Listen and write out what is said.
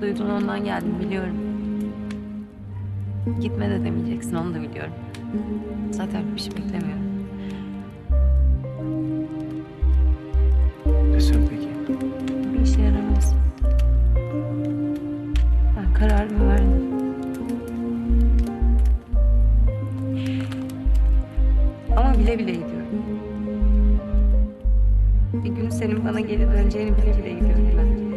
Duydun ondan geldim biliyorum. Gitme de demeyeceksin onu da biliyorum. Zaten bir şey beklemiyorum. Desem peki. Bir işe yaramaz. Ben kararımı verdim. Ama bile bile gidiyorum. Bir gün senin bana geri döneceğini bile bile gidiyorum ben.